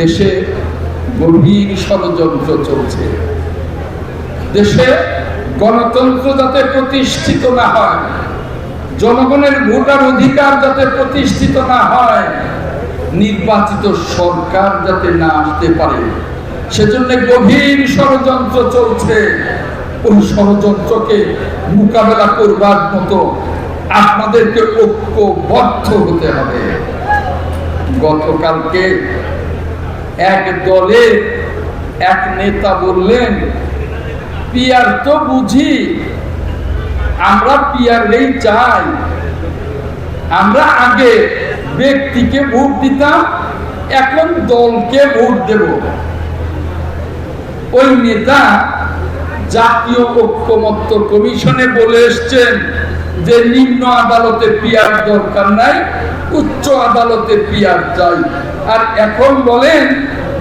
দেশে গভীর ষড়যন্ত্র চলছে। দেশে গণতন্ত্র যাতে প্রতিষ্ঠিত না হয়, জনগণের ভোটার অধিকার যাতে প্রতিষ্ঠিত না হয়, নির্বাচিত সরকার যাতে না আসতে পারে, সেজন্য গভীর ষড়যন্ত্র চলছে। ওই ষড়যন্ত্রকে মোকাবেলা করবার মতো আপনাদেরকে ঐক্যবদ্ধ হতে হবে। গতকালকে এক দলে এক নেতা বললেন, পিয়ার তো বুঝি, আমরা পিয়ারেই চাই। আমরা আগে ব্যক্তিকে ভোট দিতাম, এখন দলকে ভোট দেব। ওই নেতা জাতীয় ঐক্যমত্য কমিশনে বলে এসছেন যে, নিম্ন আদালতে পিয়ার দরকার নাই, উচ্চ আদালতে পিয়ার চাই। আর এখন বলেন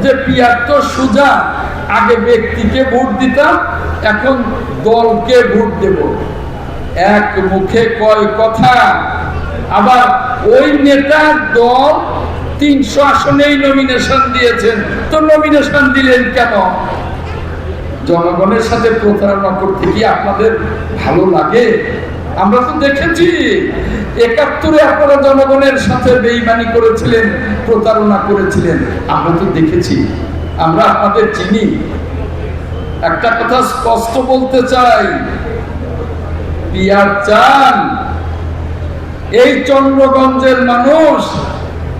যে পিয়ার তো সোজা, আগে ব্যক্তিকে ভোট দিতাম, এখন দলকে ভোট দেব। এক মুখে কয় কথা, আবার ওই নেতার দল তিনশো আসনেই নমিনেশন দিয়েছেন। তো নমিনেশন দিলেন কেন? জনগণের সাথে প্রতারণা করতে কি আপনাদের ভালো লাগে? আমরা তো দেখেছি, একাত্তরে আপনারা জনগণের সাথে বেইমানি করেছিলেন, প্রতারণা করেছিলেন। আমরা তো দেখেছি, আমরা আপনাদের চিনি। একটা কথা স্পষ্ট বলতে চাই, পিয়ার চান। এই চন্দ্রগঞ্জের মানুষ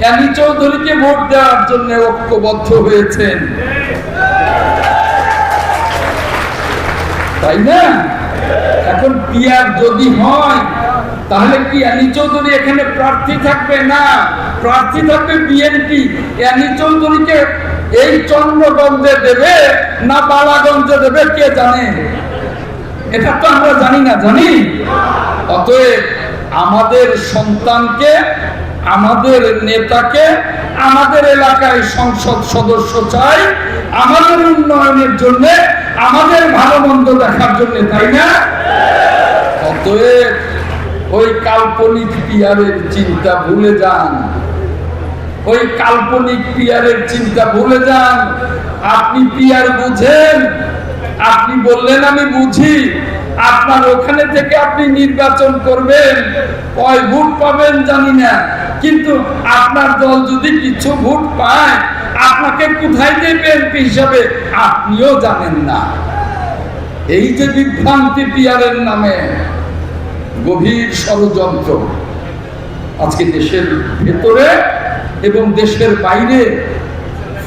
অ্যানি চৌধুরীকে ভোট দেওয়ার জন্য ঐক্যবদ্ধ হয়েছেন। তাই না? এখন পিয়ার যদি হয়, তাহলে কি অ্যানি চৌধুরী এখানে প্রার্থী থাকবে? না। প্রার্থী থাকবে বিএনপি। অ্যানি চৌধুরীকে এই চন্দ্রগঞ্জে দেবে না বালাগঞ্জে দেবে, কে জানে? এটা তো আমরা জানি না, জানি? অতএব আমাদের সন্তানকে আমাদের নেতাকে আমাদের এলাকায় সংসদ সদস্য চাই, আমাদের উন্নয়নের জন্য, আমাদের ভালো মন্দ দেখার জন্য, তাই না? অতএব ওই কাল্পনিক পিয়ারের চিন্তা ভুলে যান। ওই কাল্পনিক পিয়ারের চিন্তা ভুলে যান। আপনি পিয়ার বুঝেন। আপনি বললেন, আমি বুঝি। আপনার ওখানে থেকে আপনি নির্বাচন করবেন। কয় ভোট পাবেন জানি না। কিন্তু আপনার দল যদি কিছু ভোট পায়, আপনাকে কোথায় দেবেন হিসাবে আপনিও জানেন না। এই যে বিভ্রান্তি পিয়ারের নামে গভীর ষড়যন্ত্র আজকে দেশের ভেতরে এবং দেশের বাইরে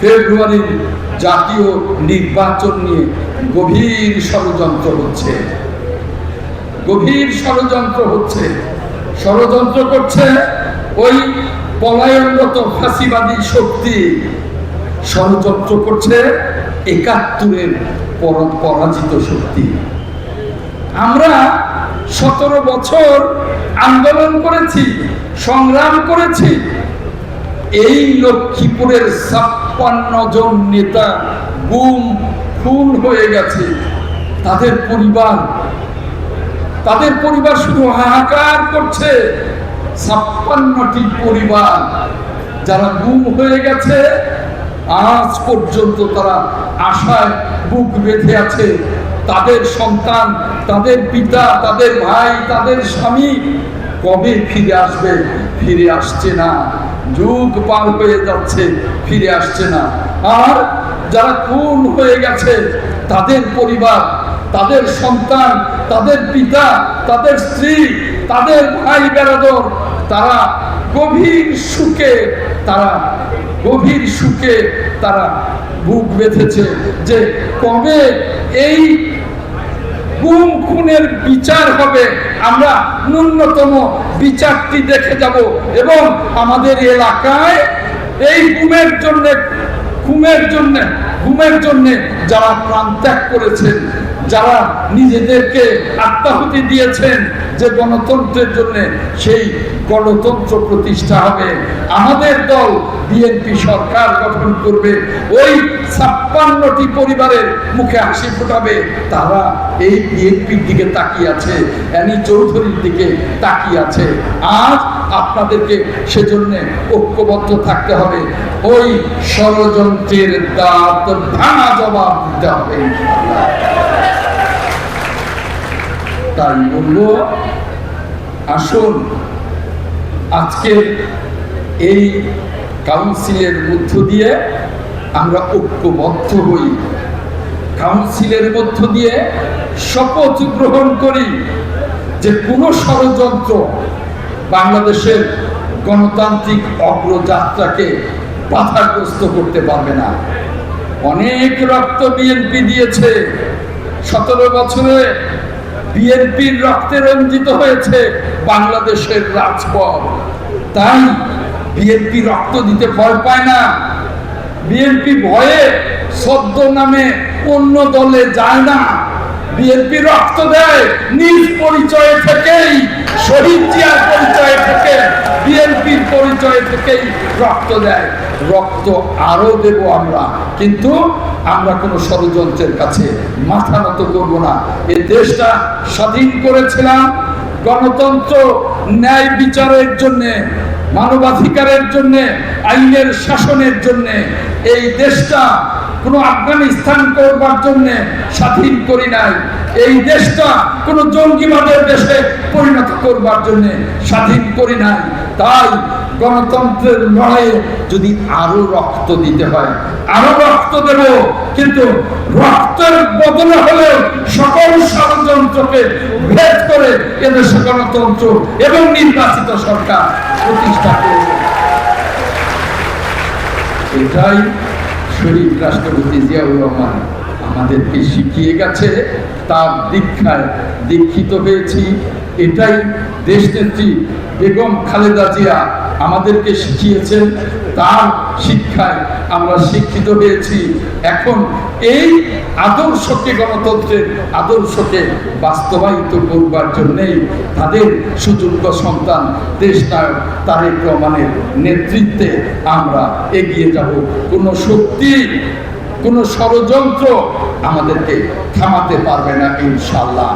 ফেব্রুয়ারির জাতীয় নির্বাচন নিয়ে গভীর ষড়যন্ত্র হচ্ছে। গভীর ষড়যন্ত্র হচ্ছে। ষড়যন্ত্র করছে ওই পলায়নরত ফাঁসিবাদী শক্তি। ষড়যন্ত্র করছে একাত্তরের পর- পরাজিত শক্তি। আমরা সতেরো বছর আন্দোলন করেছি, সংগ্রাম করেছি। এই লক্ষ্মীপুরের ছাপ্পান্ন জন নেতা গুম, খুন হয়ে গেছে। তাদের পরিবার তাদের পরিবার শুধু হাহাকার করছে। ছাপ্পান্নটি পরিবার যারা গুম হয়ে গেছে, আজ পর্যন্ত তারা আশায় বুক বেঁধে আছে। তাদের সন্তান, তাদের পিতা, তাদের ভাই, তাদের স্বামী কবে ফিরে আসবে? ফিরে আসছে না। যুগ পার হয়ে যাচ্ছে, ফিরে আসছে না। আর যারা খুন হয়ে গেছে, তাদের পরিবার তাদের সন্তান, তাদের পিতা, তাদের স্ত্রী, তাদের ভাই বেড়াদর তারা গভীর সুখে, তারা গভীর সুখে তারা বুক বেঁধেছে যে কবে এই গুম খুনের বিচার হবে, আমরা ন্যূনতম বিচারটি দেখে যাব এবং আমাদের এলাকায় এই গুমের জন্য ঘুমের জন্য ঘুমের জন্য যারা প্রাণ ত্যাগ করেছেন যারা নিজেদেরকে আত্মাহুতি দিয়েছেন যে গণতন্ত্রের জন্য সেই গণতন্ত্র প্রতিষ্ঠা হবে, আমাদের দল বিএনপি সরকার গঠন করবে, ওই ছাপ্পান্নটি পরিবারের মুখে হাসি ফোটাবে, তারা এই বিএনপির দিকে তাকিয়ে আছে, অ্যানি চৌধুরীর দিকে তাকিয়ে আছে আজ আপনাদেরকে সেজন্য ঐক্যবদ্ধ থাকতে হবে, ওই ষড়যন্ত্রের দাঁত ভাঙা জবাব দিতে হবে। তাই বলব আসুন, আজকে এই কাউন্সিলের মধ্য দিয়ে আমরা ঐক্যবদ্ধ হই। কাউন্সিলের মধ্য দিয়ে শপথ গ্রহণ করি যে কোনো ষড়যন্ত্র বাংলাদেশের গণতান্ত্রিক অগ্রযাত্রাকে বাধাগ্রস্ত করতে পারবে না। অনেক রক্ত বিএনপি দিয়েছে। সতেরো বছরে বিএনপির রক্তে রঞ্জিত হয়েছে বাংলাদেশের রাজপথ। তাই বিএনপি রক্ত দিতে ভয় পায় না। বিএনপি ভয়ে সদ্য নামে অন্য দলে যায় না। বিএনপি রক্ত দেয়, নিজ পরিচয় থেকেই, শহীদ জিয়ার পরিচয় থেকে, বিএনপির পরিচয় থেকেই রক্ত দেয়। রক্ত আরও দেব আমরা, কিন্তু আমরা কোনো ষড়যন্ত্রের কাছে মাথা নত করব না। এই দেশটা স্বাধীন করেছিলাম, গণতন্ত্র, ন্যায় বিচারের জন্যে, মানবাধিকারের জন্য, আইনের শাসনের জন্য। এই দেশটা কোনো আফগানিস্তান করবার জন্য স্বাধীন করি নাই। এই দেশটা কোনো জঙ্গিবাদের দেশে পরিণত করবার জন্য স্বাধীন করি নাই। তাই গণতন্ত্রের লড়াইয়ে যদি আরও রক্ত দিতে হয়, আরও রক্ত দেব, কিন্তু রক্তের বদলে হলেও সকল ষড়যন্ত্রকে ভেদ করে এদেশে গণতন্ত্র এবং নির্বাচিত সরকার প্রতিষ্ঠা করবে। এটাই শহীদ রাষ্ট্রপতি জিয়াউর রহমান আমাদেরকে শিখিয়ে গেছে, তার দীক্ষায় দীক্ষিত হয়েছি। এটাই দেশনেত্রী বেগম খালেদা জিয়া আমাদেরকে শিখিয়েছেন, তার শিক্ষায় আমরা শিক্ষিত হয়েছি। এখন এই আদর্শকে গণতন্ত্রের আদর্শকে বাস্তবায়িত করবার জন্যেই তাদের সুযোগ্য সন্তান দেশ নায়ক তারেক রহমানের নেতৃত্বে আমরা এগিয়ে যাব। কোনো শক্তি, কোনো ষড়যন্ত্র আমাদেরকে থামাতে পারবে না ইনশাল্লাহ